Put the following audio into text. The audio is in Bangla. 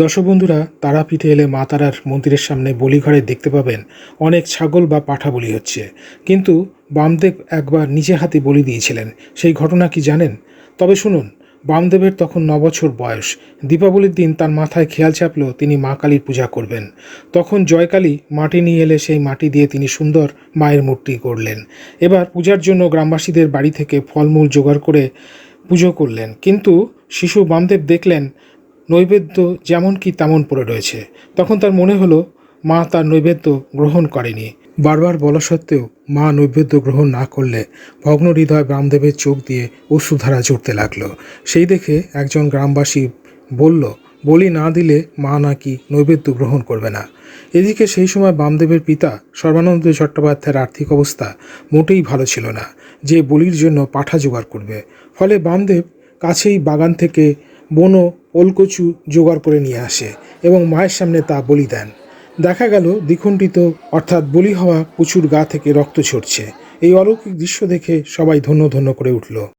দর্শক বন্ধুরা তারাপীঠে এলে মা তারার মন্দিরের সামনে বলিঘরে দেখতে পাবেন অনেক ছাগল বা পাঠা বলি হচ্ছে। কিন্তু বামদেব একবার নিজে হাতে বলি দিয়েছিলেন, সেই ঘটনা কি জানেন? তবে শুনুন, বামদেবের তখন ন বছর বয়স। দীপাবলির দিন তার মাথায় খেয়াল চাপল তিনি মা কালীর পূজা করবেন। তখন জয়কালী মাটি নিয়ে এলে সেই মাটি দিয়ে তিনি সুন্দর মায়ের মূর্তি করলেন এবার পূজার জন্য গ্রামবাসীদের বাড়ি থেকে ফলমূল জোগাড় করে পুজো করলেন। কিন্তু শিশু বামদেব দেখলেন নৈবেদ্য যেমন কি তেমন পড়ে রয়েছে। তখন তার মনে হলো, মা তার নৈবেদ্য গ্রহণ করেনি। বারবার বলা সত্ত্বেও মা নৈবেদ্য গ্রহণ না করলে ভগ্ন হৃদয় বামদেবের চোখ দিয়ে অশ্রুধারা ঝরতে লাগল। সেই দেখে একজন গ্রামবাসী বলল, বলি না দিলে মা নাকি নৈবেদ্য গ্রহণ করবে না? এদিকে সেই সময় বামদেবের পিতা সর্বানন্দ চট্টোপাধ্যায়ের আর্থিক অবস্থা মোটেই ভালো ছিল না। যে বলির জন্য পাঠা জোগাড় করবে। ফলে বামদেব কাছেই বাগান থেকে বনো ওলকচু জোগাড় করে নিয়ে আসে এবং মায়ের সামনে তা বলি দেন। দেখা গেল দ্বিখণ্ডিত, অর্থাৎ বলি হওয়া কচুর গা থেকে রক্ত ছড়ছে এই অলৌকিক দৃশ্য দেখে সবাই ধন্য ধন্য করে উঠল।